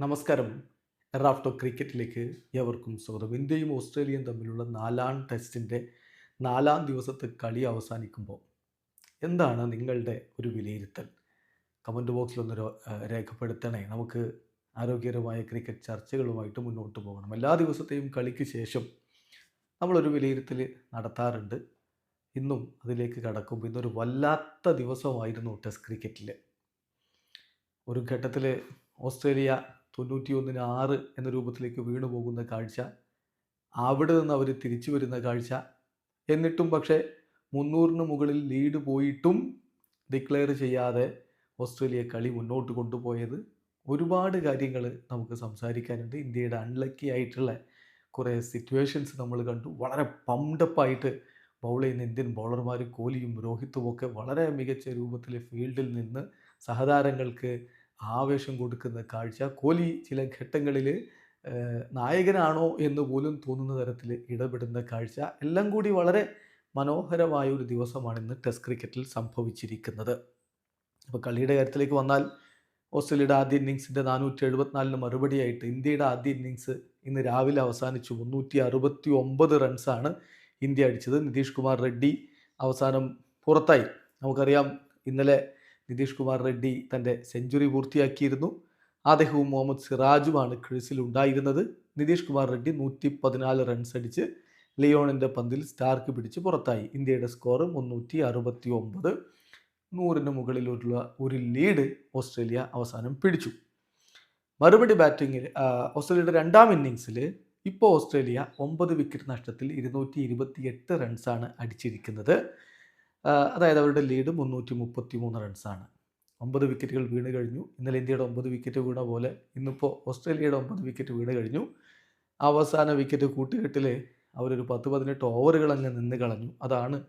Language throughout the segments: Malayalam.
നമസ്കാരം. റാഫ്റ്റോ ക്രിക്കറ്റിലേക്ക് ഏവർക്കും സ്വാഗതം. ഇന്ത്യയും ഓസ്ട്രേലിയയും തമ്മിലുള്ള നാലാം ടെസ്റ്റിന്റെ നാലാം ദിവസത്തെ കളി അവസാനിക്കുമ്പോൾ എന്താണ് നിങ്ങളുടെ ഒരു വിലയിരുത്തൽ? കമന്റ് ബോക്സിലൊന്ന് രേഖപ്പെടുത്തണേ. നമുക്ക് ആരോഗ്യകരമായ ക്രിക്കറ്റ് ചർച്ചകളുമായിട്ട് മുന്നോട്ട് പോകണം. എല്ലാ ദിവസത്തെയും കളിക്ക് ശേഷം നമ്മളൊരു വിലയിരുത്തൽ നടത്താറുണ്ട്. ഇന്നും അതിലേക്ക് കടക്കുമ്പോൾ ഇന്നൊരു വല്ലാത്ത ദിവസമായിരുന്നു ടെസ്റ്റ് ക്രിക്കറ്റിൽ ഒരു ഘട്ടത്തിൽ ഓസ്ട്രേലിയ തൊണ്ണൂറ്റിയൊന്നിന് ആറ് എന്ന രൂപത്തിലേക്ക് വീണു പോകുന്ന കാഴ്ച അവിടെ നിന്ന് അവർ തിരിച്ചു വരുന്ന കാഴ്ച. എന്നിട്ടും പക്ഷേ മുന്നൂറിന് മുകളിൽ ലീഡ് പോയിട്ടും ഡിക്ലെയർ ചെയ്യാതെ ഓസ്ട്രേലിയ കളി മുന്നോട്ട് കൊണ്ടുപോയത്. ഒരുപാട് കാര്യങ്ങൾ നമുക്ക് സംസാരിക്കാനുണ്ട്. ഇന്ത്യയുടെ അൺലക്കി ആയിട്ടുള്ള കുറേ സിറ്റുവേഷൻസ് നമ്മൾ കണ്ടു. വളരെ പമ്പ്ഡപ്പായിട്ട് ബൗൾ ചെയ്യുന്ന ഇന്ത്യൻ ബൗളർമാരും കോഹ്ലിയും രോഹിത്തും ഒക്കെ വളരെ മികച്ച രൂപത്തിൽ ഫീൽഡിൽ നിന്ന് സഹതാരങ്ങൾക്ക് ആവേശം കൊടുക്കുന്ന കാഴ്ച. കോലി ചില ഘട്ടങ്ങളിൽ നായകനാണോ എന്ന് പോലും തോന്നുന്ന തരത്തിൽ ഇടപെടുന്ന കാഴ്ച. എല്ലാം കൂടി വളരെ മനോഹരമായ ഒരു ദിവസമാണ് ഇന്ന് ടെസ്റ്റ് ക്രിക്കറ്റിൽ സംഭവിച്ചിരിക്കുന്നത്. അപ്പോൾ കളിയുടെ കാര്യത്തിലേക്ക് വന്നാൽ ഓസ്ട്രേലിയയുടെ ആദ്യ ഇന്നിങ്സിന്റെ നാനൂറ്റി എഴുപത്തിനാലിന് മറുപടിയായിട്ട് ഇന്ത്യയുടെ ആദ്യ ഇന്നിങ്സ് ഇന്ന് രാവിലെ അവസാനിച്ചു. മുന്നൂറ്റി അറുപത്തി ഒമ്പത് റൺസാണ് ഇന്ത്യ അടിച്ചത്. നിതീഷ് കുമാർ റെഡ്ഡി അവസാനം പുറത്തായി. നമുക്കറിയാം ഇന്നലെ നിതീഷ് കുമാർ റെഡ്ഡി തന്റെ സെഞ്ചുറി പൂർത്തിയാക്കിയിരുന്നു. അദ്ദേഹവും മുഹമ്മദ് സിറാജുമാണ് ക്രീസിൽ ഉണ്ടായിരുന്നത്. നിതീഷ് കുമാർ റെഡ്ഡി നൂറ്റി പതിനാല് റൺസ് അടിച്ച് ലിയോണിന്റെ പന്തിൽ സ്റ്റാർക്ക് പിടിച്ച് പുറത്തായി. ഇന്ത്യയുടെ സ്കോർ മുന്നൂറ്റി അറുപത്തി ഒമ്പത് നൂറിന് മുകളിലുള്ള ഒരു ലീഡ് ഓസ്ട്രേലിയ അവസാനം പിടിച്ചു. മറുപടി ബാറ്റിങ്ങിൽ ഓസ്ട്രേലിയയുടെ രണ്ടാം ഇന്നിങ്സിൽ ഇപ്പോൾ ഓസ്ട്രേലിയ ഒമ്പത് വിക്കറ്റ് നഷ്ടത്തിൽ ഇരുന്നൂറ്റി ഇരുപത്തി എട്ട് റൺസാണ് അടിച്ചിരിക്കുന്നത്. അതായത് അവരുടെ ലീഡ് മുന്നൂറ്റി മുപ്പത്തി മൂന്ന് റൺസാണ് ഒമ്പത് വിക്കറ്റുകൾ വീണ് കഴിഞ്ഞു. ഇന്നലെ ഇന്ത്യയുടെ ഒമ്പത് വിക്കറ്റ് വീണ പോലെ ഇന്നിപ്പോൾ ഓസ്ട്രേലിയയുടെ ഒമ്പത് വിക്കറ്റ് വീണ് കഴിഞ്ഞു. അവസാന വിക്കറ്റ് കൂട്ടുകെട്ടിൽ അവരൊരു പത്ത് പതിനെട്ട് ഓവറുകൾ അങ്ങ് നിന്ന് കളഞ്ഞു. അതാണ്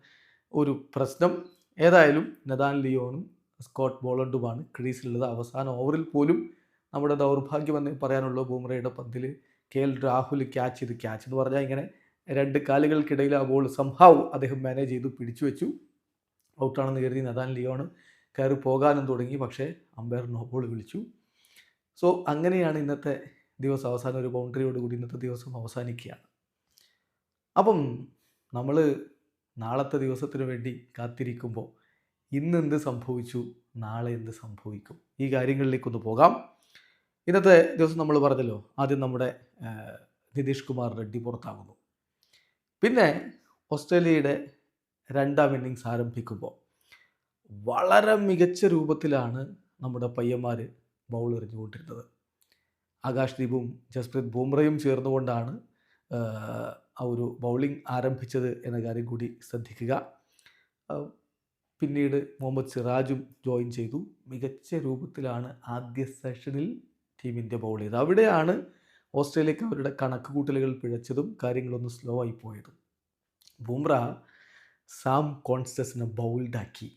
ഒരു പ്രശ്നം. ഏതായാലും നദാൻ ലിയോണും സ്കോട്ട് ബോളണ്ടുമാണ് ക്രീസിലുള്ളത്. അവസാന ഓവറിൽ പോലും നമ്മുടെ ദൗർഭാഗ്യമെന്ന് പറയാനുള്ള ബൂമ്രയുടെ പന്തിൽ. കെ എൽ രാഹുൽ ക്യാച്ച് ചെയ്ത് ക്യാച്ച് എന്ന് പറഞ്ഞാൽ ഇങ്ങനെ രണ്ട് കാലുകൾക്കിടയിൽ ആ ബോൾ സംഭാവ് അദ്ദേഹം മാനേജ് ചെയ്തു പിടിച്ചു വെച്ചു. ഔട്ടാണെന്ന് കരുതി നദാൻ ലിയോണ് കയറി പോകാനും തുടങ്ങി. പക്ഷേ അമ്പയർ നോ ബോൾ വിളിച്ചു. സോ അങ്ങനെയാണ് ഇന്നത്തെ ദിവസം അവസാനം ഒരു ബൗണ്ടറിയോടുകൂടി ഇന്നത്തെ ദിവസം അവസാനിക്കുകയാണ്. അപ്പം നമ്മൾ നാളത്തെ ദിവസത്തിന് വേണ്ടി കാത്തിരിക്കുമ്പോൾ ഇന്ന് എന്ത് സംഭവിച്ചു? നാളെ എന്ത് സംഭവിക്കും? ഈ കാര്യങ്ങളിലേക്കൊന്ന് പോകാം. ഇന്നത്തെ ദിവസം നമ്മൾ പറഞ്ഞല്ലോ ആദ്യം നമ്മുടെ നിതീഷ് കുമാർ റെഡ്ഡി പുറത്താകുന്നു. പിന്നെ ഓസ്ട്രേലിയയുടെ രണ്ടാം ഇന്നിങ്സ് ആരംഭിക്കുമ്പോൾ വളരെ മികച്ച രൂപത്തിലാണ് നമ്മുടെ പയ്യന്മാർ ബൗൾ എറിഞ്ഞുകൊണ്ടിരുന്നത്. ആകാശ് ദീപും ജസ്പ്രീത് ബുംറയും ചേർന്നുകൊണ്ടാണ് ആ, ഒരു ബൗളിംഗ് ആരംഭിച്ചത് എന്ന കാര്യം കൂടി ശ്രദ്ധിക്കുക. പിന്നീട് മുഹമ്മദ് സിറാജും ജോയിൻ ചെയ്തു. മികച്ച രൂപത്തിലാണ് ആദ്യ സെഷനിൽ ടീം ഇന്ത്യ ബൗൾ ചെയ്തത്. അവിടെയാണ് ഓസ്ട്രേലിയക്ക് അവരുടെ കണക്ക് കൂട്ടലുകൾ പിഴച്ചതും കാര്യങ്ങളൊന്ന് സ്ലോ ആയി പോയതും. ബുംറ സാം കോൺസ്റ്റസിനെ ബൗൾഡാക്കി.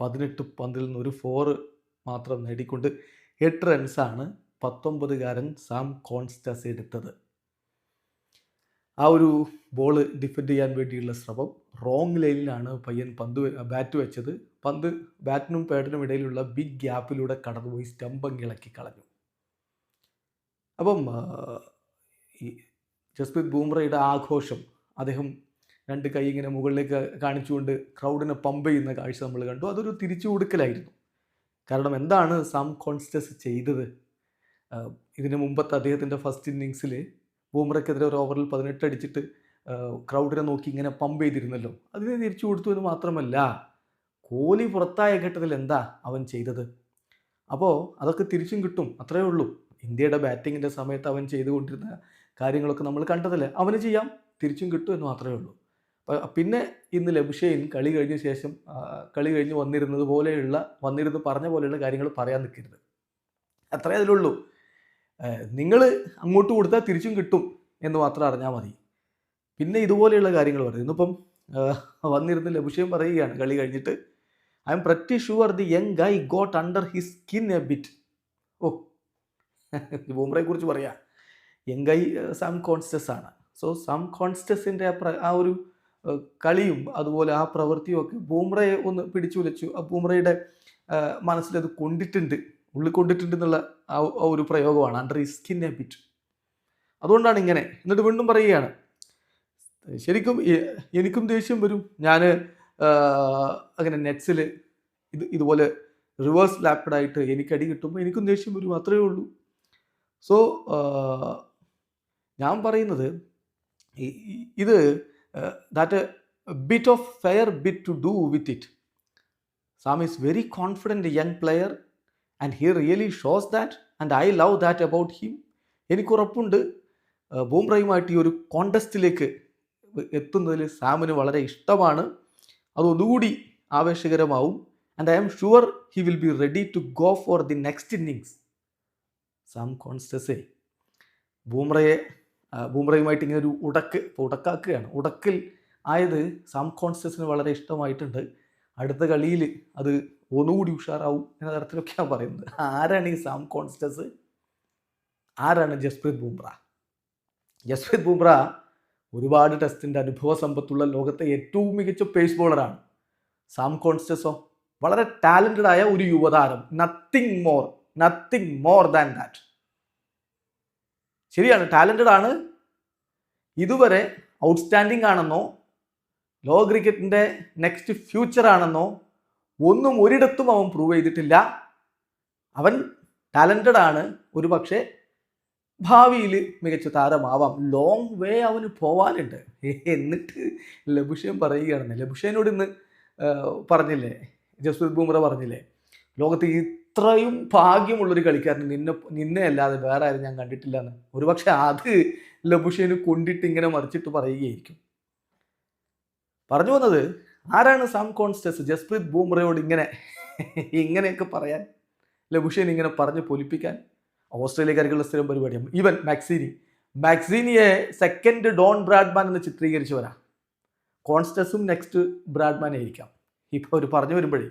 പതിനെട്ട് പന്തിൽ നിന്ന് ഒരു ഫോർ മാത്രം നേടിക്കൊണ്ട് എട്ട് റൺസാണ് പത്തൊമ്പതുകാരൻ സാം കോൺസ്റ്റസ് എടുത്തത്. ആ ഒരു ബോൾ ഡിഫെൻഡ് ചെയ്യാൻ വേണ്ടിയുള്ള ശ്രമം. റോങ് ലൈനിലാണ് പയ്യൻ പന്ത് ബാറ്റ് വെച്ചത്. പന്ത് ബാറ്റിനും പാഡിനും ഇടയിലുള്ള ബിഗ് ഗ്യാപ്പിലൂടെ കടന്നുപോയി സ്റ്റംപ് അങ്ങ് ഇളക്കി കളഞ്ഞു. അപ്പം ഈ ജസ്പ്രീത് ബൂംറയുടെ ആഘോഷം അദ്ദേഹം രണ്ട് കൈ ഇങ്ങനെ മുകളിലേക്ക് കാണിച്ചുകൊണ്ട് ക്രൗഡിനെ പമ്പ് ചെയ്യുന്ന കാഴ്ച നമ്മൾ കണ്ടു. അതൊരു തിരിച്ചു കൊടുക്കലായിരുന്നു. കാരണം എന്താണ് സാം കോൺസ്റ്റസ് ചെയ്തത്? ഇതിനു മുമ്പത്തെ അദ്ദേഹത്തിന്റെ ഫസ്റ്റ് ഇന്നിങ്സിൽ ബൂമറയ്ക്കെതിരെ ഒരു ഓവറിൽ പതിനെട്ട് അടിച്ചിട്ട് ക്രൗഡിനെ നോക്കി ഇങ്ങനെ പമ്പ് ചെയ്തിരുന്നല്ലോ. അതിനെ തിരിച്ചു കൊടുത്തു എന്ന് മാത്രമല്ല കോഹ്ലി പുറത്തായ ഘട്ടത്തിൽ എന്താ അവൻ ചെയ്തത്? അപ്പോൾ അതൊക്കെ തിരിച്ചും കിട്ടും. അത്രയേ ഉള്ളൂ. ഇന്ത്യയുടെ ബാറ്റിങ്ങിന്റെ സമയത്ത് അവൻ ചെയ്തുകൊണ്ടിരുന്ന കാര്യങ്ങളൊക്കെ നമ്മൾ കണ്ടതല്ലേ? അവന് ചെയ്യാം. തിരിച്ചും കിട്ടും എന്ന് മാത്രമേ ഉള്ളൂ. പിന്നെ ഇന്ന് ലബുഷൈൻ കളി കഴിഞ്ഞ ശേഷം കളി കഴിഞ്ഞ് വന്നിരുന്നത് പോലെയുള്ള വന്നിരുന്ന് പറഞ്ഞ പോലെയുള്ള കാര്യങ്ങൾ പറയാൻ നിൽക്കരുത്. അത്രേ അതിലുള്ളൂ. നിങ്ങൾ അങ്ങോട്ട് കൊടുത്താൽ തിരിച്ചും കിട്ടും എന്ന് മാത്രം അറിഞ്ഞാൽ മതി. പിന്നെ ഇതുപോലെയുള്ള കാര്യങ്ങൾ പറയും. ഇന്നിപ്പം വന്നിരുന്ന് ലബുഷയും പറയുകയാണ്. കളി കഴിഞ്ഞിട്ട് I am pretty sure the young guy got under his skin a bit ഓ ബൂമറയെ കുറിച്ച് പറയാം. യങ് ഗൈ സാം കോൺസ്റ്റസ് ആണ്. സോ സാം കോൺസ്റ്റസിന്റെ ആ ഒരു കളിയും അതുപോലെ ആ പ്രവൃത്തിയും ഒക്കെ ബൂമ്രയെ ഒന്ന് പിടിച്ചു വലിച്ചു ആ മനസ്സിൽ അത് കൊണ്ടിട്ടുണ്ട്. ഉള്ളിൽ കൊണ്ടിട്ടുണ്ട് എന്നുള്ള ആ ഒരു പ്രയോഗമാണ് അണ്ടർ ഈ സ്കിൻ ഹാബിറ്റ് അതുകൊണ്ടാണ് ഇങ്ങനെ. എന്നിട്ട് വീണ്ടും പറയുകയാണ് ശരിക്കും എനിക്കും ദേഷ്യം വരും. ഞാൻ അങ്ങനെ നെറ്റ്സിൽ ഇത് ഇതുപോലെ റിവേഴ്സ് ലാപ്പിഡായിട്ട് എനിക്ക് അടി കിട്ടുമ്പോൾ എനിക്കും ദേഷ്യം വരും. അത്രയേ ഉള്ളൂ. സോ ഞാൻ പറയുന്നത് ഈ- ഈ- ഇത് that bit of fair bit to do with it Sam is very confident young player and he really shows that and I love that about him എനിക്ക് ഉറപ്പുണ്ട്. ബൂംറയുമായിട്ട് ഈ ഒരു കോണ്ടസ്റ്റിലേക്ക് എത്തുന്നതിൽ സാമിന് വളരെ ഇഷ്ടമാണ്. അതൊന്നുകൂടി ആവേശകരമാവും. And I am sure he will be ready to go for the next innings Sam കോൺസ്റ്റസേ ബൂംറയെ ആ, ബൂംറയുമായിട്ട് ഇങ്ങനെ ഒരു ഉടക്ക് ഇപ്പോൾ ഉടക്കാക്കുകയാണ്. ഉടക്കിൽ ആയത് സാം കോൺസ്റ്റസിന് വളരെ ഇഷ്ടമായിട്ടുണ്ട്. അടുത്ത കളിയിൽ അത് ഒന്നുകൂടി ഉഷാറാവും എന്ന തരത്തിലൊക്കെയാണ് പറയുന്നത്. ആരാണ് ഈ സാം കോൺസ്റ്റസ് ആരാണ് ജസ്പ്രീത് ബൂംറ? ജസ്പ്രീത് ബൂംറ ഒരുപാട് ടെസ്റ്റിന്റെ അനുഭവ സമ്പത്തുള്ള ലോകത്തെ ഏറ്റവും മികച്ച പേസ് ബോളറാണ് സാം കോൺസ്റ്റസോ വളരെ ടാലന്റഡ് ആയ ഒരു യുവതാരം. Nothing more nothing more than that ശരിയാണ് ടാലന്റഡ് ആണ്. ഇതുവരെ ഔട്ട്സ്റ്റാൻഡിംഗ് ആണെന്നോ ലോക ക്രിക്കറ്റിന്റെ നെക്സ്റ്റ് ഫ്യൂച്ചർ ആണെന്നോ ഒന്നും ഒരിടത്തും അവൻ പ്രൂവ് ചെയ്തിട്ടില്ല. അവൻ ടാലന്റഡ് ആണ് ഒരു പക്ഷേ ഭാവിയിൽ മികച്ച താരമാവാം. ലോങ് വേ അവന് പോവാനുണ്ട്. എന്നിട്ട് ലബുഷൻ പറയുകയാണെന്ന് ലബുഷേനോട് ഇന്ന് പറഞ്ഞില്ലേ? ജസ്പ്രീത് ബുംറ പറഞ്ഞില്ലേ? ലോകത്ത് ഇത്രയും ഭാഗ്യമുള്ളൊരു കളിക്കാരൻ നിന്നെ നിന്നെ അല്ലാതെ വേറെ ആരും ഞാൻ കണ്ടിട്ടില്ല എന്ന് ഒരുപക്ഷെ അത് ലബുഷേന് കൊണ്ടിട്ട് ഇങ്ങനെ മറിച്ചിട്ട് പറയുകയായിരിക്കും. പറഞ്ഞു വന്നത് ആരാണ് സാം കോൺസ്റ്റസ് ജസ്പ്രീത് ബൂംറയോട് ഇങ്ങനെ ഇങ്ങനെയൊക്കെ പറയാൻ? ലബുഷേൻ ഇങ്ങനെ പറഞ്ഞ് പൊലിപ്പിക്കാൻ? ഓസ്ട്രേലിയക്കാർക്കുള്ള സ്ഥിരം പരിപാടിയാണ്. Even McSweeney. മാക്സീനിയെ second Don Bradman എന്ന് ചിത്രീകരിച്ചവരാ. കോൺസ്റ്റസും നെക്സ്റ്റ് ബ്രാഡ്മാൻ ആയിരിക്കാം ഇപ്പോൾ അവർ പറഞ്ഞു വരുമ്പോഴേ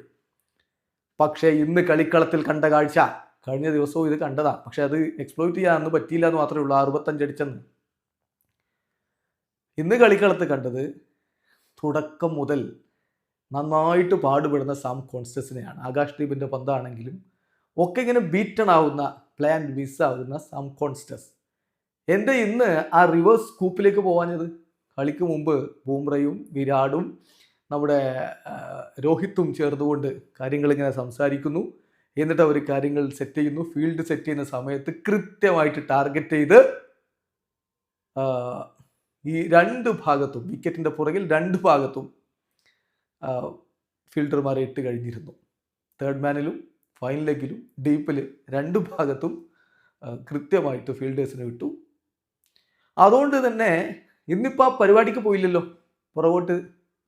പക്ഷേ ഇന്ന് കളിക്കളത്തിൽ കണ്ട കാഴ്ച. കഴിഞ്ഞ ദിവസവും ഇത് കണ്ടതാ. പക്ഷെ അത് എക്സ്പ്ലോയിറ്റ് ചെയ്യാനൊന്നും പറ്റിയില്ല എന്ന് മാത്രമേ ഉള്ളൂ. അറുപത്തഞ്ച് അടിച്ചെന്ന്. ഇന്ന് കളിക്കളത്ത് കണ്ടത് തുടക്കം മുതൽ നന്നായിട്ട് പാടുപെടുന്ന സാം കോൺസ്റ്റസിനെയാണ്. ആകാശ് ദീപിന്റെ പന്താണെങ്കിലും ഒക്കെ ഇങ്ങനെ ബീറ്റൺ ആവുന്ന പ്ലാൻ മിസ്സാവുന്ന സാം കോൺസ്റ്റസ്. എന്റെ ഇന്ന് ആ റിവേഴ്സ് കൂപ്പിലേക്ക് പോകാഞ്ഞത് കളിക്ക് മുമ്പ് ബൂംറയും വിരാടും നമ്മുടെ രോഹിത്തും ചേർന്നുകൊണ്ട് കാര്യങ്ങൾ ഇങ്ങനെ സംസാരിക്കുന്നു. എന്നിട്ട് അവർ കാര്യങ്ങൾ സെറ്റ് ചെയ്യുന്നു. ഫീൽഡ് സെറ്റ് ചെയ്യുന്ന സമയത്ത് കൃത്യമായിട്ട് ടാർഗറ്റ് ചെയ്ത് ഈ രണ്ട് ഭാഗത്തും വിക്കറ്റിന്റെ പുറകിൽ രണ്ട് ഭാഗത്തും ഫീൽഡർമാരെ ഇട്ട് കഴിഞ്ഞിരുന്നു. തേർഡ് മാനിലും ഫൈൻ ലെഗിലും ഡീപ്പിൽ രണ്ട് ഭാഗത്തും കൃത്യമായിട്ട് ഫീൽഡേഴ്സിനെ വിട്ടു. അതുകൊണ്ട് തന്നെ ഇന്നിപ്പോൾ ആ പരിപാടിക്ക് പോയില്ലല്ലോ? പുറകോട്ട്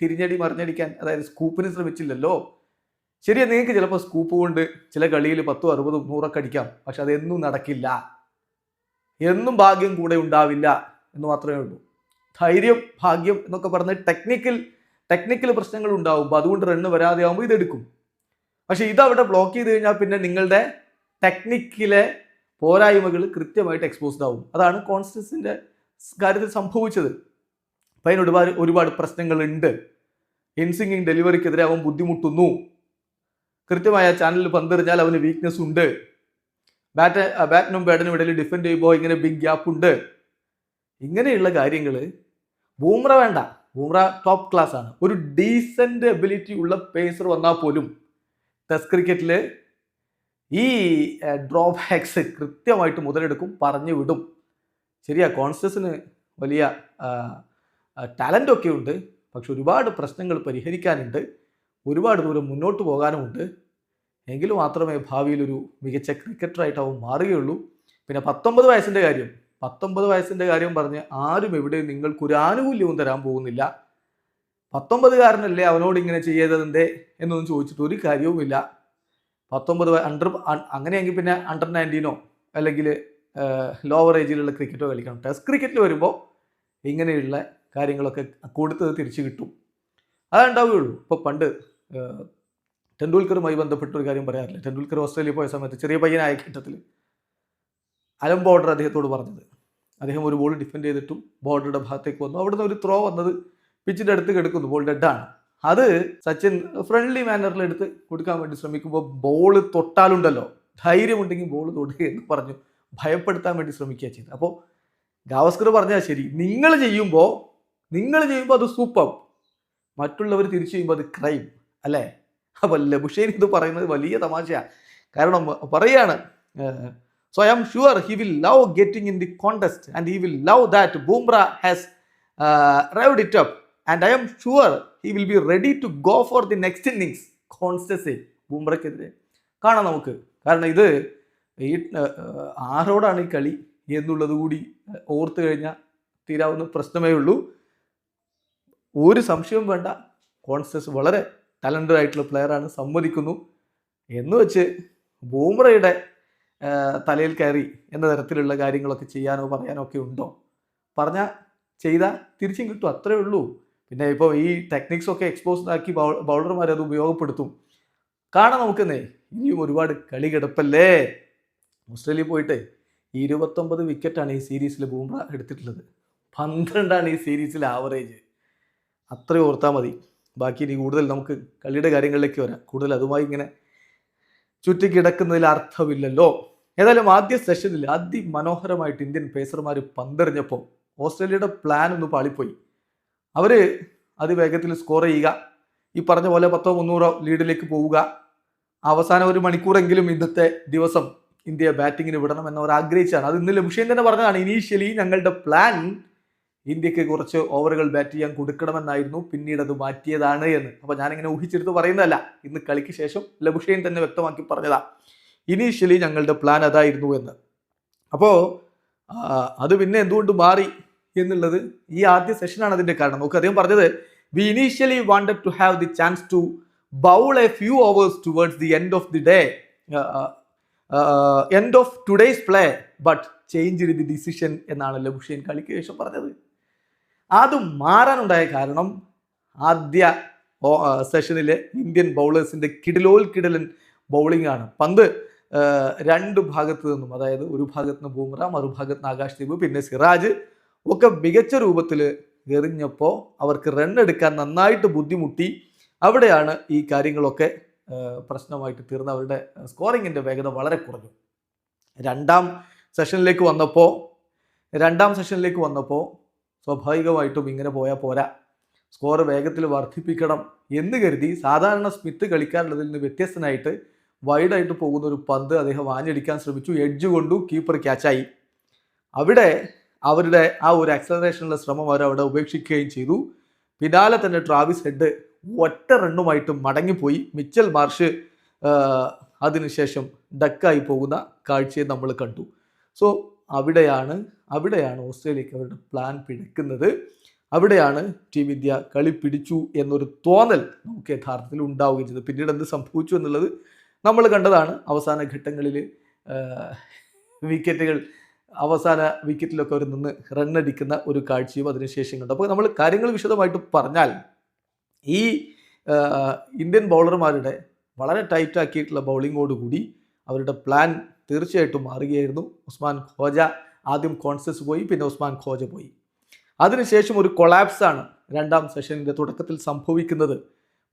തിരിഞ്ഞടി മറിഞ്ഞടിക്കാൻ അതായത് സ്കൂപ്പിന് ശ്രമിച്ചില്ലല്ലോ. ശരിയാ നിങ്ങൾക്ക് ചിലപ്പോൾ സ്കൂപ്പ് കൊണ്ട് ചില കളിയിൽ പത്തും അറുപതും നൂറൊക്കെ അടിക്കാം. പക്ഷെ അതെന്നും നടക്കില്ല. എന്നും ഭാഗ്യം കൂടെ ഉണ്ടാവില്ല എന്ന് മാത്രമേ ഉള്ളൂ. ധൈര്യം ഭാഗ്യം എന്നൊക്കെ പറഞ്ഞ് ടെക്നിക്കൽ ടെക്നിക്കൽ പ്രശ്നങ്ങൾ ഉണ്ടാവും. അതുകൊണ്ട് റണ്ണ് വരാതെ ആകുമ്പോൾ ഇതെടുക്കും. പക്ഷെ ഇതവിടെ ബ്ലോക്ക് ചെയ്ത് കഴിഞ്ഞാൽ പിന്നെ നിങ്ങളുടെ ടെക്നിക്കിലെ പോരായ്മകൾ കൃത്യമായിട്ട് എക്സ്പോസ്ഡ് ആവും. അതാണ് കോൺസ്റ്റൻസിന്റെ കാര്യത്തിൽ സംഭവിച്ചത്. അപ്പം അതിന് ഒരുപാട് ഒരുപാട് പ്രശ്നങ്ങളുണ്ട്. ഇൻസിങ്ങിങ് ഡെലിവറിക്കെതിരെ അവൻ ബുദ്ധിമുട്ടുന്നു. കൃത്യമായ ചാനലിൽ പന്തെറിഞ്ഞാൽ അവന് വീക്ക്നെസ് ഉണ്ട്. ബാറ്റ് ബാറ്റിനും ബാറ്റിനും ഇടയിൽ ഡിഫെൻഡ് ചെയ്യുമ്പോൾ ഇങ്ങനെ ബിഗ് ഗ്യാപ്പ് ഉണ്ട്. ഇങ്ങനെയുള്ള കാര്യങ്ങൾ ബൂമ്ര വേണ്ട. ബൂമ്ര ടോപ്പ് ക്ലാസ് ആണ്. ഒരു ഡീസന്റ് എബിലിറ്റി ഉള്ള പേസർ വന്നാൽ പോലും ടെസ്റ്റ് ക്രിക്കറ്റിൽ ഈ ഡ്രോബാക്സ് കൃത്യമായിട്ട് മുതലെടുക്കും പറഞ്ഞു വിടും ശരിയാ കോൺസ്റ്റസിന് വലിയ ടാലന്റ് ഒക്കെ ഉണ്ട് പക്ഷെ ഒരുപാട് പ്രശ്നങ്ങൾ പരിഹരിക്കാനുണ്ട് ഒരുപാട് ദൂരം മുന്നോട്ട് പോകാനുമുണ്ട്. എങ്കിൽ മാത്രമേ ഭാവിയിൽ ഒരു മികച്ച ക്രിക്കറ്ററായിട്ട് അവൻ മാറുകയുള്ളൂ. പിന്നെ പത്തൊമ്പത് വയസ്സിന്റെ കാര്യം പത്തൊമ്പത് വയസ്സിന്റെ കാര്യം പറഞ്ഞ് ആരും ഇവിടെ നിങ്ങൾക്ക് ഒരു ആനുകൂല്യവും തരാൻ പോകുന്നില്ല. പത്തൊമ്പതുകാരനല്ലേ അവനോട് ഇങ്ങനെ ചെയ്തതെന്തേ എന്നൊന്നും ചോദിച്ചിട്ട് ഒരു കാര്യവുമില്ല. പത്തൊമ്പത് അണ്ടർ അങ്ങനെയെങ്കിൽ പിന്നെ അണ്ടർ നയന്റീനോ അല്ലെങ്കിൽ ലോവർ ഏജിലുള്ള ക്രിക്കറ്റോ കളിക്കണം. ടെസ്റ്റ് ക്രിക്കറ്റിൽ വരുമ്പോൾ ഇങ്ങനെയുള്ള കാര്യങ്ങളൊക്കെ കൊടുത്തത് തിരിച്ചു കിട്ടും. അതുണ്ടാവുകയുള്ളൂ ഇപ്പോൾ പണ്ട് ടെണ്ടുൽക്കറുമായി ബന്ധപ്പെട്ട ഒരു കാര്യം പറയാറില്ല. ടെണ്ടുൽക്കർ ഓസ്ട്രേലിയ പോയ സമയത്ത് ചെറിയ പയ്യനായ ഘട്ടത്തിൽ അലം ബോർഡർ അദ്ദേഹത്തോട് പറഞ്ഞത്. അദ്ദേഹം ഒരു ബോൾ ഡിഫെൻഡ് ചെയ്തിട്ടും ബോർഡറുടെ ഭാഗത്തേക്ക് വന്നു. അവിടുന്ന് ഒരു ത്രോ വന്നത് പിച്ചിന്റെ അടുത്ത് കിടക്കുന്നു. ബോൾ ഡെഡാണ്. അത് സച്ചിൻ ഫ്രണ്ട്ലി മാനറിൽ എടുത്ത് കൊടുക്കാൻ വേണ്ടി ശ്രമിക്കുമ്പോൾ ബോൾ തൊട്ടാലുണ്ടല്ലോ. ധൈര്യമുണ്ടെങ്കിൽ ബോൾ തൊടുക എന്ന് പറഞ്ഞു ഭയപ്പെടുത്താൻ വേണ്ടി ശ്രമിക്കുക ചെയ്തത്. അപ്പോൾ ഗാവസ്കർ പറഞ്ഞാൽ ശരി. നിങ്ങൾ ചെയ്യുമ്പോൾ നിങ്ങൾ ചെയ്യുമ്പോൾ അത് സൂപ്പർ മറ്റുള്ളവർ തിരിച്ചു ചെയ്യുമ്പോൾ അത് ക്രൈം അല്ലേ? അപ്പോൾ ലബുഷേൻ ഇത് പറയുന്നത് വലിയ തമാശയാണ് കാരണം പറയാണ് so I am sure he will love getting in the contest and he will love that Bumrah has revved it up and I am sure he will be ready to go for the next innings കോൺസ്റ്റസേ ബൂംറയ്ക്കെതിരെ കാണാം നമുക്ക്. കാരണം ഇത് ഈ ആരോടാണ് ഈ കളി എന്നുള്ളത് കൂടി ഓർത്തു കഴിഞ്ഞാൽ തീരാവുന്ന പ്രശ്നമേ ഉള്ളൂ. ഒരു സംശയവും വേണ്ട. കോൺസ്റ്റസ് വളരെ ടാലന്റഡ് ആയിട്ടുള്ള പ്ലെയറാണ് സമ്മതിക്കുന്നു. എന്ന് വെച്ച് ബൂമ്രയുടെ തലയിൽ കയറി എന്ന തരത്തിലുള്ള കാര്യങ്ങളൊക്കെ ചെയ്യാനോ പറയാനോ ഒക്കെ ഉണ്ടോ? പറഞ്ഞാൽ ചെയ്താൽ തിരിച്ചും കിട്ടും. അത്രേ ഉള്ളൂ. പിന്നെ ഇപ്പോൾ ഈ ടെക്നിക്സ് ഒക്കെ എക്സ്പോസ് ആക്കി ബൗളർമാർ അത് ഉപയോഗപ്പെടുത്തും. കാണാം നമുക്കെന്നേ. ഇനിയും ഒരുപാട് കളി കിടപ്പല്ലേ? ഓസ്ട്രേലിയ പോയിട്ട് ഇരുപത്തൊമ്പത് വിക്കറ്റാണ് ഈ സീരീസിൽ ബൂംറ എടുത്തിട്ടുള്ളത്. പന്ത്രണ്ടാണ് ഈ സീരീസിലെ ആവറേജ് അത്രയും ഓർത്താൽ മതി. ബാക്കി ഇനി കൂടുതൽ നമുക്ക് കളിയുടെ കാര്യങ്ങളിലേക്ക് വരാം. കൂടുതൽ അതുമായി ഇങ്ങനെ ചുറ്റി കിടക്കുന്നതിൽ അർത്ഥമില്ലല്ലോ. ഏതായാലും ആദ്യ സെഷനിൽ അതിമനോഹരമായിട്ട് ഇന്ത്യൻ പേസർമാർ പന്തെറിഞ്ഞപ്പോൾ ഓസ്ട്രേലിയയുടെ പ്ലാൻ ഒന്ന് പാളിപ്പോയി. അവർ അതിവേഗത്തിൽ സ്കോർ ചെയ്യുക. ഈ പറഞ്ഞ പോലെ പത്തോ മുന്നൂറോ ലീഡിലേക്ക് പോവുക. അവസാനം ഒരു മണിക്കൂറെങ്കിലും ഇന്നത്തെ ദിവസം ഇന്ത്യ ബാറ്റിങ്ങിന് വിടണം എന്നവർ ആഗ്രഹിച്ചാണ്. അത് ഇന്നലെ മുഷീൻ തന്നെ പറഞ്ഞതാണ് ഇനീഷ്യലി ഞങ്ങളുടെ പ്ലാൻ ഇന്ത്യയ്ക്ക് കുറച്ച് ഓവറുകൾ ബാറ്റ് ചെയ്യാൻ കൊടുക്കണമെന്നായിരുന്നു പിന്നീട് അത് മാറ്റിയതാണ് എന്ന്. അപ്പോൾ ഞാനിങ്ങനെ ഊഹിച്ചെടുത്ത് പറയുന്നതല്ല. ഇന്ന് കളിക്ക് ശേഷം ലബുഷൈൻ തന്നെ വ്യക്തമാക്കി പറഞ്ഞതാ. ഇനീഷ്യലി ഞങ്ങളുടെ പ്ലാൻ അതായിരുന്നു എന്ന്. അപ്പോൾ അത് പിന്നെ എന്തുകൊണ്ട് മാറി എന്നുള്ളത് ഈ ആദ്യ സെഷനാണ് അതിന്റെ കാരണം. നമുക്ക് അദ്ദേഹം പറഞ്ഞത് we initially wanted to have the chance to bowl a few overs towards the end of the day end of today's play but change the decision എന്നാണ് ലബുഷൈൻ കളിക്ക് ശേഷം പറഞ്ഞത്. അത് മാറാനുണ്ടായ കാരണം ആദ്യ സെഷനിലെ ഇന്ത്യൻ ബൗളേഴ്സിന്റെ കിടിലോൽ കിടലൻ ബൗളിംഗ് ആണ്. പന്ത് രണ്ട് ഭാഗത്ത് നിന്നും അതായത് ഒരു ഭാഗത്ത് നിന്ന് ബൂമ്ര മറുഭാഗത്ത് നിന്ന് ആകാശ് ദീപ് പിന്നെ സിറാജ് ഒക്കെ മികച്ച രൂപത്തിൽ എറിഞ്ഞപ്പോൾ അവർക്ക് റൺ എടുക്കാൻ നന്നായിട്ട് ബുദ്ധിമുട്ടി. അവിടെയാണ് ഈ കാര്യങ്ങളൊക്കെ പ്രശ്നമായിട്ട് തീർന്ന. അവരുടെ സ്കോറിങ്ങിന്റെ വേഗത വളരെ കുറഞ്ഞു. രണ്ടാം സെഷനിലേക്ക് വന്നപ്പോൾ രണ്ടാം സെഷനിലേക്ക് വന്നപ്പോൾ സ്വാഭാവികമായിട്ടും ഇങ്ങനെ പോയാൽ പോരാ. സ്കോർ വേഗത്തിൽ വർദ്ധിപ്പിക്കണം എന്ന് കരുതി സാധാരണ സ്മിത്ത് കളിക്കാറുള്ളതിൽ നിന്ന് വ്യത്യസ്തനായിട്ട് വൈഡായിട്ട് പോകുന്ന ഒരു പന്ത് അദ്ദേഹം ആഞ്ഞടിക്കാൻ ശ്രമിച്ചു. എഡ്ജ് കൊണ്ടു കീപ്പർ ക്യാച്ചായി അവിടെ അവരുടെ ആ ഒരു ആക്സലറേഷനുള്ള ശ്രമം അവർ അവിടെ ഉപേക്ഷിക്കുകയും ചെയ്തു. പിന്നാലെ തന്നെ ട്രാവിസ് ഹെഡ് ഒറ്റ റണ്ണുമായിട്ട് മടങ്ങിപ്പോയി. മിച്ചൽ മാർഷ് അതിനുശേഷം ഡക്കായി പോകുന്ന കാഴ്ചയെ നമ്മൾ കണ്ടു. സോ അവിടെയാണ് അവിടെയാണ് ഓസ്ട്രേലിയക്ക് അവരുടെ പ്ലാൻ പിഴക്കുന്നത് അവിടെയാണ് ടീം ഇന്ത്യ കളി പിടിച്ചു എന്നൊരു തോന്നൽ നമുക്ക് യഥാർത്ഥത്തിൽ ഉണ്ടാവുകയും ചെയ്തു. പിന്നീട് എന്ത് സംഭവിച്ചു എന്നുള്ളത് നമ്മൾ കണ്ടതാണ്. അവസാന ഘട്ടങ്ങളിൽ വിക്കറ്റുകൾ അവസാന വിക്കറ്റിലൊക്കെ അവർ നിന്ന് റണ്ണടിക്കുന്ന ഒരു കാഴ്ചയും അതിനുശേഷം കണ്ടു അപ്പോൾ നമ്മൾ കാര്യങ്ങൾ വിശദമായിട്ട് പറഞ്ഞാൽ ഈ ഇന്ത്യൻ ബൗളർമാരുടെ വളരെ ടൈറ്റാക്കിയിട്ടുള്ള ബൗളിങ്ങോടുകൂടി അവരുടെ പ്ലാൻ തീർച്ചയായിട്ടും മാറുകയായിരുന്നു. ഉസ്മാൻ ഖോജ ആദ്യം കോൺസസ് പോയി പിന്നെ ഉസ്മാൻ ഖോജ പോയി. അതിനുശേഷം ഒരു കൊളാപ്സാണ് രണ്ടാം സെഷനിന്റെ തുടക്കത്തിൽ സംഭവിക്കുന്നത്.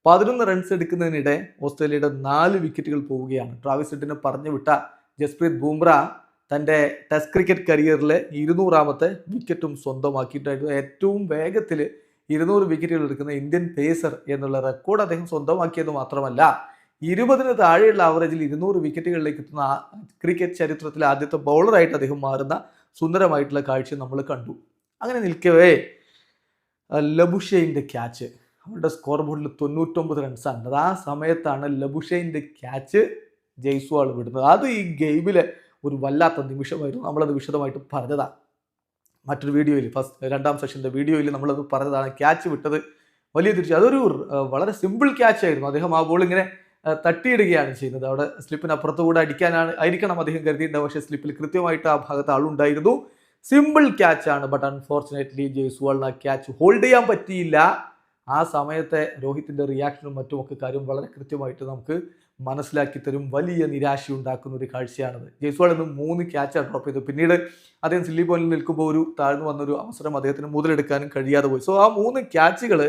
പതിനൊന്ന് റൺസ് എടുക്കുന്നതിനിടെ ഓസ്ട്രേലിയയുടെ നാല് വിക്കറ്റുകൾ പോവുകയാണ്. ട്രാവിസ് ഹെഡിനെ പറഞ്ഞു വിട്ട ജസ്പ്രീത് ബുംറ തന്റെ ടെസ്റ്റ് ക്രിക്കറ്റ് കരിയറിലെ ഇരുന്നൂറാമത്തെ വിക്കറ്റും സ്വന്തമാക്കിയിട്ടായിരുന്നു ഏറ്റവും വേഗത്തിൽ ഇരുന്നൂറ് വിക്കറ്റുകൾ എടുക്കുന്ന ഇന്ത്യൻ പേസർ എന്നുള്ള റെക്കോർഡ് അദ്ദേഹം സ്വന്തമാക്കിയത് മാത്രമല്ല ഇരുപതിന് താഴെയുള്ള ആവറേജിൽ ഇരുന്നൂറ് വിക്കറ്റുകളിലേക്ക് എത്തുന്ന ക്രിക്കറ്റ് ചരിത്രത്തിലെ ആദ്യത്തെ ബൗളറായിട്ട് അദ്ദേഹം മാറുന്ന സുന്ദരമായിട്ടുള്ള കാഴ്ച നമ്മൾ കണ്ടു. അങ്ങനെ നിൽക്കവേ ലബുഷൈന്റെ ക്യാച്ച് അവരുടെ സ്കോർ ബോർഡിൽ തൊണ്ണൂറ്റൊമ്പത് റൺസാണ് അത് ആ സമയത്താണ് ലബുഷൈന്റെ ക്യാച്ച് ജയ്സ്വാൾ വിടുന്നത്. അത് ഈ ഗെയിമിലെ ഒരു വല്ലാത്ത നിമിഷമായിരുന്നു. നമ്മളത് വിശദമായിട്ട് പറഞ്ഞതാണ് മറ്റൊരു വീഡിയോയിൽ ഫസ്റ്റ് രണ്ടാം സെഷന്റെ വീഡിയോയിൽ നമ്മളത് പറഞ്ഞതാണ്. ക്യാച്ച് വിട്ടത് വലിയ തിരിച്ചു അതൊരു വളരെ സിമ്പിൾ ക്യാച്ച് ആയിരുന്നു. അദ്ദേഹം ആ ബോൾ ഇങ്ങനെ തട്ടിയിടുകയാണ് ചെയ്യുന്നത്. അവിടെ സ്ലിപ്പിന് അപ്പുറത്തുകൂടെ അടിക്കാനാണ് ആയിരിക്കണം അദ്ദേഹം കരുതിയിട്ടുണ്ട് പക്ഷേ സ്ലിപ്പിൽ കൃത്യമായിട്ട് ആ ഭാഗത്ത് ആളുണ്ടായിരുന്നു. സിമ്പിൾ ക്യാച്ച് ആണ് ബട്ട് അൺഫോർച്ചുനേറ്റ്ലി ജയ്സ്വാളിന് ആ ക്യാച്ച് ഹോൾഡ് ചെയ്യാൻ പറ്റിയില്ല. ആ സമയത്തെ രോഹിത്തിന്റെ റിയാക്ഷനും മറ്റുമൊക്കെ കാര്യം വളരെ കൃത്യമായിട്ട് നമുക്ക് മനസ്സിലാക്കി തരും. വലിയ നിരാശ ഉണ്ടാക്കുന്ന ഒരു കാഴ്ചയാണത്. ജയ്സ്വാൾ ഇന്ന് മൂന്ന് ക്യാച്ചാണ് ഡ്രോപ്പ് ചെയ്തത് പിന്നീട് അദ്ദേഹം സില്ലി പോയിന്റിൽ നിൽക്കുമ്പോൾ ഒരു താഴ്ന്നു വന്നൊരു അവസരം അദ്ദേഹത്തിന് മുതലെടുക്കാനും കഴിയാതെ പോയി. സോ ആ മൂന്ന് ക്യാച്ചുകൾ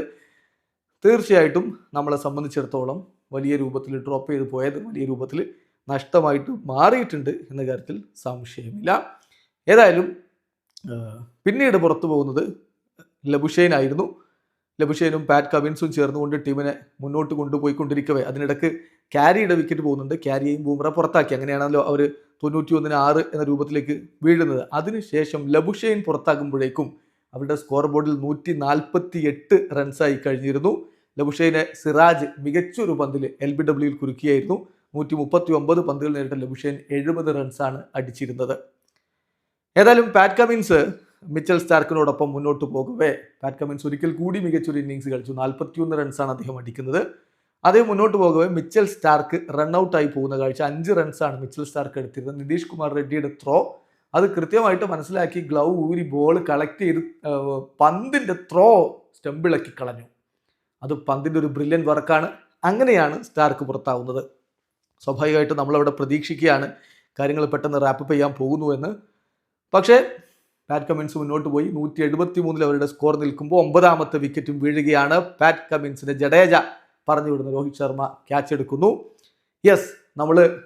തീർച്ചയായിട്ടും നമ്മളെ സംബന്ധിച്ചിടത്തോളം വലിയ രൂപത്തിൽ ഡ്രോപ്പ് ചെയ്ത് പോയത് വലിയ രൂപത്തിൽ നഷ്ടമായിട്ട് മാറിയിട്ടുണ്ട് എന്ന കാര്യത്തിൽ സംശയമില്ല. ഏതായാലും പിന്നീട് പുറത്തു പോകുന്നത് ലബുഷേനായിരുന്നു ലബുഷേനും പാറ്റ് കവിൻസും ചേർന്നുകൊണ്ട് ടീമിനെ മുന്നോട്ട് കൊണ്ടുപോയിക്കൊണ്ടിരിക്കവേ. അതിനിടക്ക് ക്യാരിയുടെ വിക്കറ്റ് പോകുന്നുണ്ട്. ക്യാരിയെയും ബൂമറ പുറത്താക്കി. അങ്ങനെയാണല്ലോ അവർ തൊണ്ണൂറ്റി ഒന്നിന് ആറ് എന്ന രൂപത്തിലേക്ക് വീഴുന്നത്. അതിനുശേഷം ലബുഷേൻ പുറത്താക്കുമ്പോഴേക്കും അവരുടെ സ്കോർ ബോർഡിൽ നൂറ്റി നാൽപ്പത്തി എട്ട് റൺസായി കഴിഞ്ഞിരുന്നു. ലബുഷൈനെ സിറാജ് മികച്ചൊരു പന്തിൽ എൽ ബി ഡബ്ല്യുയിൽ കുരുക്കിയായിരുന്നു. നൂറ്റി മുപ്പത്തി ഒമ്പത് പന്തുകൾ നേരിട്ട ലബുഷൈൻ എഴുപത് റൺസാണ് അടിച്ചിരുന്നത്. ഏതായാലും പാറ്റ് കമിൻസ് മിച്ചൽ സ്റ്റാർക്കിനോടൊപ്പം മുന്നോട്ട് പോകവേ. പാറ്റ് കമിൻസ് ഒരിക്കൽ കൂടി മികച്ചൊരു ഇന്നിങ്സ് കളിച്ചു. നാൽപ്പത്തിയൊന്ന് റൺസാണ് അദ്ദേഹം അടിക്കുന്നത്. അതേ മുന്നോട്ട് പോകവേ. മിച്ചൽ സ്റ്റാർക്ക് റൺ ഔട്ടായി പോകുന്ന കാഴ്ച. അഞ്ച് റൺസാണ് മിച്ചൽ സ്റ്റാർക്ക് എടുത്തിരുന്നത്. നിതീഷ് കുമാർ റെഡ്ഡിയുടെ ത്രോ. അത് കൃത്യമായിട്ട് മനസ്സിലാക്കി ഗ്ലൗ ഊരി ബോൾ കളക്ട് ചെയ്ത് പന്തിന്റെ ത്രോ സ്റ്റമ്പിളക്കി കളഞ്ഞു. അത് പന്തിന്റെ ഒരു ബ്രില്യൻ വർക്കാണ്. അങ്ങനെയാണ് സ്റ്റാർക്ക് പുറത്താവുന്നത്. സ്വാഭാവികമായിട്ട് നമ്മളവിടെ പ്രതീക്ഷിക്കുകയാണ് കാര്യങ്ങൾ പെട്ടെന്ന് റാപ്പ് ചെയ്യാൻ പോകുന്നു എന്ന്. പക്ഷേ പാറ്റ് കമിൻസ് മുന്നോട്ട് പോയി. നൂറ്റി എഴുപത്തി മൂന്നിൽ അവരുടെ സ്കോർ നിൽക്കുമ്പോൾ ഒമ്പതാമത്തെ വിക്കറ്റും വീഴുകയാണ്. പാറ്റ് കമ്മിൻസിന്റെ ജഡേജ പറഞ്ഞു വിടുന്ന രോഹിത് ശർമ്മ ക്യാച്ച് എടുക്കുന്നു. യെസ് നമ്മൾ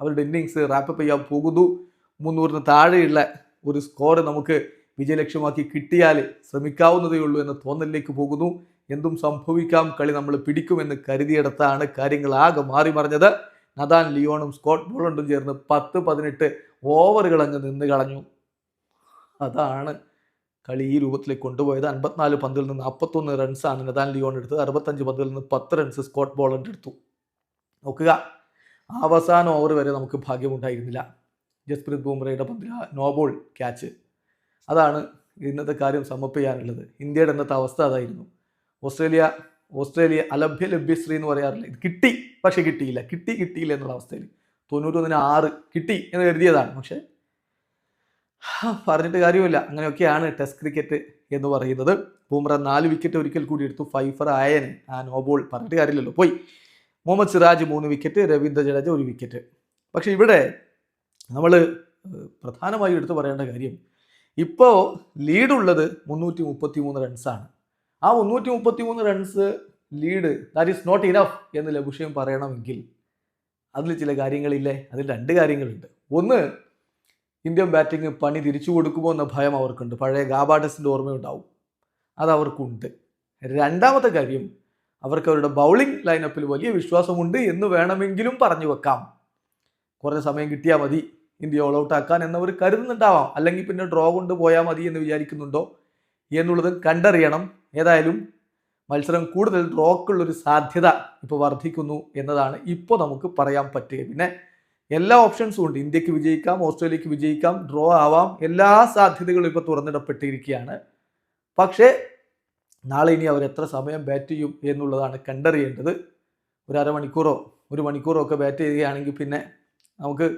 അവരുടെ ഇന്നിങ്സ് റാപ്പ് ചെയ്യാൻ പോകുന്നു. മുന്നൂറിന് താഴെയുള്ള ഒരു സ്കോർ നമുക്ക് വിജയലക്ഷ്യമാക്കി കിട്ടിയാൽ ശ്രമിക്കാവുന്നതേ ഉള്ളൂ എന്ന തോന്നലിലേക്ക് പോകുന്നു. എന്തും സംഭവിക്കാം കളി നമ്മൾ പിടിക്കുമെന്ന് കരുതിയിടത്താണ് കാര്യങ്ങൾ ആകെ മാറി മറിഞ്ഞത്. നദാൻ ലിയോണും സ്കോട്ട് ബോളണ്ടും ചേർന്ന് പത്ത് പതിനെട്ട് ഓവറുകൾ അങ്ങ് നിന്ന് കളഞ്ഞു. അതാണ് കളി ഈ രൂപത്തിലേക്ക് കൊണ്ടുപോയത്. അൻപത്തിനാല് പന്തിൽ നിന്ന് നാൽപ്പത്തൊന്ന് റൺസാണ് നദാൻ ലിയോൺ എടുത്തത്. അറുപത്തഞ്ച് പന്തിൽ നിന്ന് പത്ത് റൺസ് സ്കോട്ട് ബോളണ്ട് എടുത്തു. നോക്കുക. അവസാന ഓവർ വരെ നമുക്ക് ഭാഗ്യമുണ്ടായിരുന്നില്ല. ജസ്പ്രീത് ബുംറയുടെ പന്തിൽ നോ ബോൾ ക്യാച്ച് അതാണ് ഇന്നത്തെ കാര്യം സമപ്പ് ചെയ്യാനുള്ളത്. ഇന്ത്യയുടെ ഇന്നത്തെ അവസ്ഥ അതായിരുന്നു. ഓസ്ട്രേലിയ ഓസ്ട്രേലിയ അലഭ്യ ലഭ്യശ്രീ എന്ന് പറയാറില്ല? ഇത് കിട്ടി പക്ഷെ കിട്ടിയില്ല. കിട്ടി കിട്ടിയില്ല എന്നുള്ള അവസ്ഥയിൽ. തൊണ്ണൂറ്റൊന്നിന് ആറ് കിട്ടി എന്ന് കരുതിയതാണ് പക്ഷെ പറഞ്ഞിട്ട് കാര്യമില്ല അങ്ങനെയൊക്കെയാണ് ടെസ്റ്റ് ക്രിക്കറ്റ് എന്ന് പറയുന്നത്. ബൂമ്ര നാല് വിക്കറ്റ് ഒരിക്കൽ കൂടി എടുത്തു. ഫൈഫർ ആയന്. ആ നോ ബോൾ പറഞ്ഞിട്ട് കാര്യമില്ലല്ലോ. പോയി. മുഹമ്മദ് സിറാജ് മൂന്ന് വിക്കറ്റ് രവീന്ദ്ര ജഡേജ ഒരു വിക്കറ്റ് പക്ഷേ ഇവിടെ നമ്മൾ പ്രധാനമായും എടുത്തു പറയേണ്ട കാര്യം ഇപ്പോൾ ലീഡുള്ളത് മുന്നൂറ്റി മുപ്പത്തി മൂന്ന് റൺസാണ് ആ മുന്നൂറ്റി മുപ്പത്തി മൂന്ന് runs lead that is not enough എന്ന് ലബുഷയും പറയണമെങ്കിൽ അതിൽ ചില കാര്യങ്ങളില്ലേ? അതിൽ രണ്ട് കാര്യങ്ങളുണ്ട്. ഒന്ന് ഇന്ത്യൻ ബാറ്റിംഗ് പണി തിരിച്ചു കൊടുക്കുമോ എന്ന ഭയം അവർക്കുണ്ട്. പഴയ ഗാബാഡസിന്റെ ഓർമ്മയുണ്ടാവും. അത് അവർക്കുണ്ട്. രണ്ടാമത്തെ കാര്യം അവർക്ക് അവരുടെ ബൗളിംഗ് ലൈനപ്പിൽ വലിയ വിശ്വാസമുണ്ട് എന്ന് വേണമെങ്കിലും പറഞ്ഞു വെക്കാം. കുറേ സമയം കിട്ടിയാൽ മതി. ഇന്ത്യ ഓൾ ഔട്ട് ആക്കാൻ എന്നവർ കരുതുന്നുണ്ടാവാം. അല്ലെങ്കിൽ പിന്നെ ഡ്രോ കൊണ്ട് പോയാൽ മതി എന്ന് വിചാരിക്കുന്നുണ്ടോ? എന്നുള്ളത് കണ്ടറിയണം. ഏതായാലും മത്സരം കൂടുതൽ ഡ്രോക്കുള്ളൊരു സാധ്യത ഇപ്പോൾ വർദ്ധിക്കുന്നു എന്നതാണ് ഇപ്പോൾ നമുക്ക് പറയാൻ പറ്റുക. പിന്നെ എല്ലാ ഓപ്ഷൻസും ഉണ്ട്. ഇന്ത്യയ്ക്ക് വിജയിക്കാം ഓസ്ട്രേലിയക്ക് വിജയിക്കാം ഡ്രോ ആവാം. എല്ലാ സാധ്യതകളും ഇപ്പോൾ തുറന്നിടപ്പെട്ടിരിക്കുകയാണ്. പക്ഷേ നാളെ ഇനി അവർ എത്ര സമയം ബാറ്റ് ചെയ്യും എന്നുള്ളതാണ് കണ്ടറിയേണ്ടത്. ഒരു അരമണിക്കൂറോ ഒരു മണിക്കൂറോ ഒക്കെ ബാറ്റ് ചെയ്യുകയാണെങ്കിൽ പിന്നെ നമുക്ക്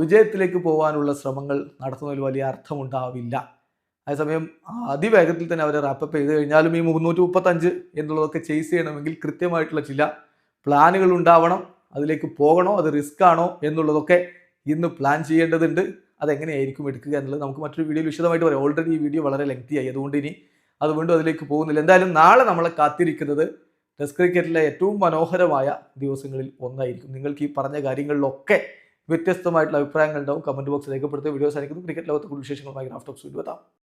വിജയത്തിലേക്ക് പോകാനുള്ള ശ്രമങ്ങൾ നടത്തുന്നതിൽ വലിയ അർത്ഥമുണ്ടാവില്ല. അതേസമയം അതിവേഗത്തിൽ തന്നെ അവരെ റാപ്പപ്പ് ചെയ്ത് കഴിഞ്ഞാലും ഈ മുന്നൂറ്റി മുപ്പത്തഞ്ച് എന്നുള്ളതൊക്കെ ചേസ് ചെയ്യണമെങ്കിൽ കൃത്യമായിട്ടുള്ള ചില പ്ലാനുകൾ ഉണ്ടാവണം. അതിലേക്ക് പോകണോ? അത് റിസ്ക് ആണോ? എന്നുള്ളതൊക്കെ ഇന്ന് പ്ലാൻ ചെയ്യേണ്ടതുണ്ട്. അതെങ്ങനെയായിരിക്കും എടുക്കുക എന്നുള്ളത് നമുക്ക് മറ്റൊരു വീഡിയോ വിശദമായിട്ട് പറയാം. ഓൾറെഡി ഈ വീഡിയോ വളരെ ലെങ്തി ആയി. അതുകൊണ്ട് ഇനി അത് വീണ്ടും അതിലേക്ക് പോകുന്നില്ല. എന്തായാലും നാളെ നമ്മളെ കാത്തിരിക്കുന്നത് ടെസ്റ്റ് ക്രിക്കറ്റിലെ ഏറ്റവും മനോഹരമായ ദിവസങ്ങളിൽ ഒന്നായിരിക്കും. നിങ്ങൾക്ക് ഈ പറഞ്ഞ കാര്യങ്ങളിലൊക്കെ വ്യത്യസ്തമായിട്ടുള്ള അഭിപ്രായങ്ങൾ ഉണ്ടാവും. കമന്റ് ബോക്സ് രേഖപ്പെടുത്തിയ വീഡിയോസ് ആയിരിക്കും ക്രിക്കറ്റ് ലോകത്തെ കൂടുതൽ വിശേഷങ്ങളുമായി ഗ്രാഫ്റ്റോക്സ് വീഡിയോ